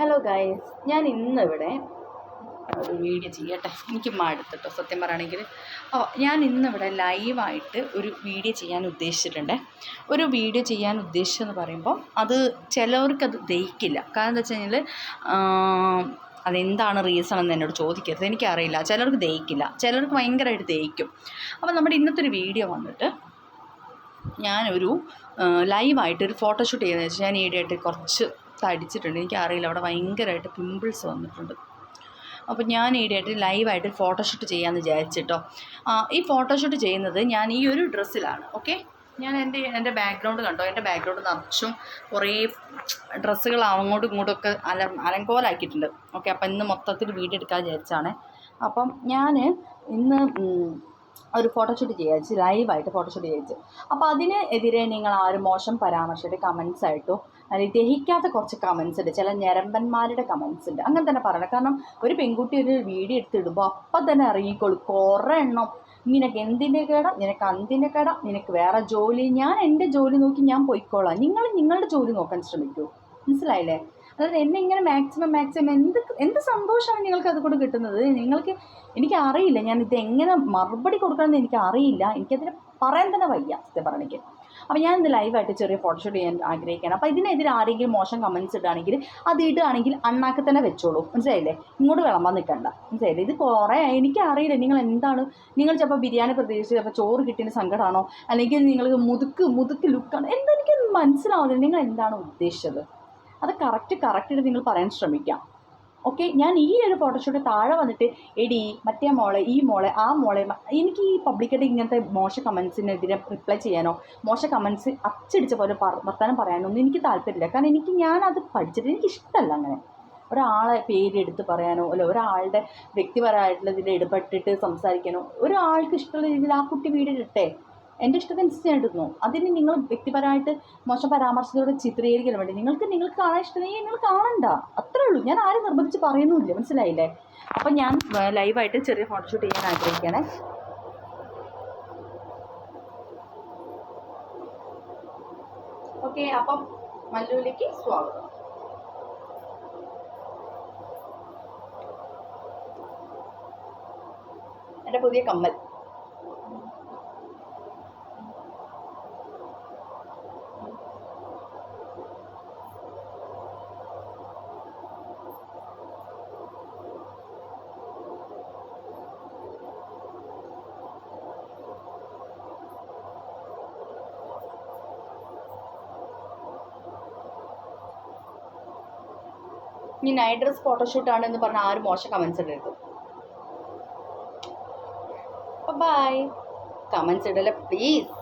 Hello guys ഞാൻ ഇന്നിവിടെ ഒരു വീഡിയോ ചെയ്യട്ടെ? എനിക്ക് മടുത്തിട്ടോ സത്യം പറയുകയാണെങ്കിൽ. ഓ ഞാൻ ഇന്നിവിടെ ലൈവായിട്ട് ഒരു വീഡിയോ ചെയ്യാൻ ഉദ്ദേശിച്ചിട്ടുണ്ട്. ഒരു വീഡിയോ ചെയ്യാൻ ഉദ്ദേശിച്ചെന്ന് പറയുമ്പോൾ അത് ചിലവർക്കത് ദഹിക്കില്ല. കാരണം എന്താ വെച്ച് കഴിഞ്ഞാൽ അതെന്താണ് റീസൺ എന്ന് എന്നോട് ചോദിക്കരുത്. എനിക്കറിയില്ല. ചിലർക്ക് ദഹിക്കില്ല. ചിലർക്ക് ഭയങ്കരമായിട്ട് ദഹിക്കും. അപ്പോൾ നമ്മുടെ ഇന്നത്തെ ഒരു വീഡിയോ വന്നിട്ട് ഞാനൊരു ലൈവായിട്ട് ഒരു ഫോട്ടോഷൂട്ട് ചെയ്യുന്നത് വെച്ചാൽ ഞാൻ ഈയിടെയായിട്ട് കുറച്ച് തടിച്ചിട്ടുണ്ട്. എനിക്കറിയില്ല. അവിടെ ഭയങ്കരമായിട്ട് പിമ്പിൾസ് വന്നിട്ടുണ്ട്. അപ്പോൾ ഞാൻ ഈയിടെയായിട്ട് ലൈവായിട്ട് ഫോട്ടോഷൂട്ട് ചെയ്യാമെന്ന് വിചാരിച്ചിട്ടോ. ഈ ഫോട്ടോഷൂട്ട് ചെയ്യുന്നത് ഞാൻ ഈ ഒരു ഡ്രസ്സിലാണ്. ഓക്കെ? ഞാൻ എന്റെ എന്റെ ബാക്ക്ഗ്രൗണ്ട് കണ്ടോ? എന്റെ ബാക്ക്ഗ്രൗണ്ട് നിറച്ചും കുറേ ഡ്രസ്സുകൾ അങ്ങോട്ടും ഇങ്ങോട്ടും അല അലങ്കോലാക്കിയിട്ടുണ്ട്. ഓക്കെ അപ്പം ഇന്ന് മൊത്തത്തിൽ വീഡിയോ എടുക്കാൻ വിചാരിച്ചാണ്. അപ്പം ഞാൻ ഇന്ന് ഒരു ഫോട്ടോഷൂട്ട് ചെയ്യാച്ച് ലൈവായിട്ട് ഫോട്ടോഷൂട്ട് ചെയ്യാച്ചു. അപ്പോൾ അതിനെതിരെ നിങ്ങൾ ആരും മോശം പരാമർശമായിട്ട് കമൻസ് ആയിട്ടോ അല്ലെങ്കിൽ ദഹിക്കാത്ത കുറച്ച് കമൻസ് ഉണ്ട്. ചില ഞരമ്പന്മാരുടെ കമൻസ് ഉണ്ട്. അങ്ങനെ തന്നെ പറയണം. കാരണം ഒരു പെൺകുട്ടി ഒരു വീഡിയോ എടുത്തിടുമ്പോൾ അപ്പം തന്നെ ഇറങ്ങിക്കോളൂ കുറേ എണ്ണം. നിനക്ക് എന്തിന്റെ കേട? നിനക്ക് അന്തിന്റെ കേട? നിനക്ക് വേറെ ജോലി? ഞാൻ എന്റെ ജോലി നോക്കി ഞാൻ പോയിക്കോളാം. നിങ്ങൾ നിങ്ങളുടെ ജോലി നോക്കാൻ ശ്രമിക്കൂ. മനസ്സിലായില്ലേ? അതായത് എന്നെ ഇങ്ങനെ മാക്സിമം മാക്സിമം എന്ത് എന്ത് സന്തോഷമാണ് നിങ്ങൾക്ക് അതുകൊണ്ട് കിട്ടുന്നത്? നിങ്ങൾക്ക് എനിക്ക് അറിയില്ല. ഞാൻ ഇത് എങ്ങനെ മറുപടി കൊടുക്കണമെന്ന് എനിക്ക് അറിയില്ല. എനിക്കതിന് പറയാൻ തന്നെ വയ്യ. സത്യം പറഞ്ഞെങ്കിൽ അപ്പോൾ ഞാൻ ഇന്ന് ലൈവായിട്ട് ചെറിയ ഫോട്ടോഷൂട്ട് ചെയ്യാൻ ആഗ്രഹിക്കുകയാണ്. അപ്പോൾ ഇതിനെതിരെ ആരെങ്കിലും മോശം കമൻസ് ഇടുകയാണെങ്കിൽ അത് ഇടുകയാണെങ്കിൽ അണ്ണാക്കി തന്നെ വെച്ചോളൂ. മനസ്സിലായില്ലേ? ഇങ്ങോട്ട് വിളമ്പാൻ നിൽക്കണ്ട. മനസ്സിലായില്ലേ? ഇത് കുറേ എനിക്കറിയില്ല നിങ്ങൾ എന്താണ്? നിങ്ങൾ ചിലപ്പോൾ ബിരിയാണി പ്രതീക്ഷിച്ച് ചിലപ്പോൾ ചോറ് കിട്ടിയതിന് സങ്കടമാണോ അല്ലെങ്കിൽ നിങ്ങൾക്ക് മുതുക്ക് മുതുക്ക് ലുക്കാണ് എന്താ എനിക്ക് മനസ്സിലാവുന്നില്ല. നിങ്ങൾ എന്താണ് ഉദ്ദേശിച്ചത്? അത് കറക്റ്റ് കറക്റ്റായിട്ട് നിങ്ങൾ പറയാൻ ശ്രമിക്കാം. ഓക്കെ ഞാൻ ഈ ഒരു ഫോട്ടോഷൂട്ട് താഴെ വന്നിട്ട് എടി മറ്റേ മോളെ ഈ മോളെ ആ മോളെ എനിക്ക് ഈ പബ്ലിക്കായിട്ട് ഇങ്ങനത്തെ മോശ കമൻസിനെതിരെ റിപ്ലൈ ചെയ്യാനോ മോശ കമൻസ് അച്ചടിച്ച പോലെ വർത്തമാനം പറയാനൊന്നും എനിക്ക് താല്പര്യമില്ല. കാരണം എനിക്ക് ഞാനത് പഠിച്ചിട്ട് എനിക്ക് ഇഷ്ടമല്ല അങ്ങനെ. ഒരാളെ പേരെടുത്ത് പറയാനോ അല്ല ഒരാളുടെ വ്യക്തിപരമായിട്ടുള്ളതിൽ ഇടപെട്ടിട്ട് സംസാരിക്കാനോ ഒരാൾക്ക് ഇഷ്ടമുള്ള രീതിയിൽ ആ കുട്ടി വീടിട്ടെ എന്റെ ഇഷ്ടത്തിനനുസരിച്ച് ഞാൻ ഇടുന്നു. അതിന് നിങ്ങൾ വ്യക്തിപരമായിട്ട് മോശം പരാമർശത്തോടെ ചിത്രീകരിക്കാൻ വേണ്ടി നിങ്ങൾക്ക് നിങ്ങൾക്ക് കാണാൻ ഇഷ്ടമെങ്കിൽ നിങ്ങൾ കാണണ്ട. അത്രേ ഉള്ളൂ. ഞാൻ ആരും നിർബന്ധിച്ച് പറയുന്നുമില്ല. മനസ്സിലായില്ലേ? അപ്പം ഞാൻ ലൈവായിട്ട് ചെറിയ ഫോട്ടോഷൂട്ട് ചെയ്യാൻ ആഗ്രഹിക്കുകയാണ്. ഓക്കെ അപ്പം മല്ലൂലേക്ക് സ്വാഗതം. എന്റെ പുതിയ കമ്മൽ. ഇനി നൈറ്റ് ഡ്രസ് ഫോട്ടോഷൂട്ടാണ് എന്ന് പറഞ്ഞാൽ ആരും മോശം കമൻസ് ഇടരുത് ബൈ കമൻസ് ഇടല്ലേ പ്ലീസ്